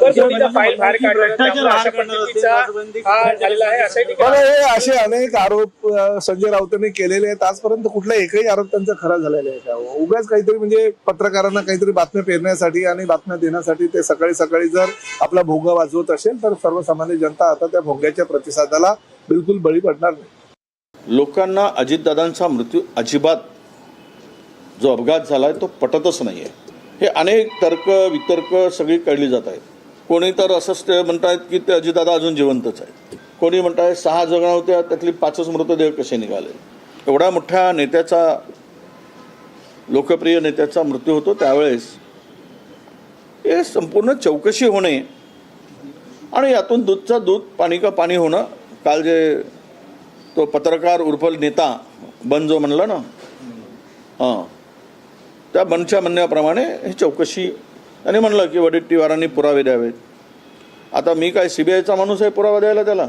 File बाहेर हा बरं हे असे अनेक आरोप संजय राऊतांनी केलेले आहेत. आजपर्यंत कुठला एकही आरोप त्यांचा खरा झालेला आहे का? उगाच काहीतरी म्हणजे पत्रकारांना काहीतरी बातम्या पेरण्यासाठी आणि बातम्या देण्यासाठी ते सकाळी सकाळी जर आपला भोगा वाजवत असेल तर सर्वसामान्य जनता आता त्या भोग्याच्या प्रतिसादाला बिलकुल बळी पडणार नाही. लोकांना अजितदादांचा मृत्यू अजिबात जो अपघात झाला आहे तो पटतच नाही आहे हे अनेक तर्क वितर्क सगळी कळली जात आहेत. कोणी तर असंच ते म्हणतायत की ते अजितदादा अजून जिवंतच आहेत. कोणी म्हणतायत सहा जगणं होत्या त्यातली पाचच मृतदेह कसे निघाले? एवढ्या मोठ्या नेत्याचा लोकप्रिय नेत्याचा मृत्यू होतो त्यावेळेस. हे संपूर्ण चौकशी होणे आणि यातून दूधचा दूध पाणी का पाणी होणं काल जे तो पत्रकार उर्फल नेता बन जो म्हणला ना हां त्या बनच्या म्हणण्याप्रमाणे ही चौकशी त्यांनी म्हणलं की वडेट्टीवारांनी पुरावे द्यावेत. आता मी काय सी बी आयचा माणूस आहे पुरावा द्यायला त्याला?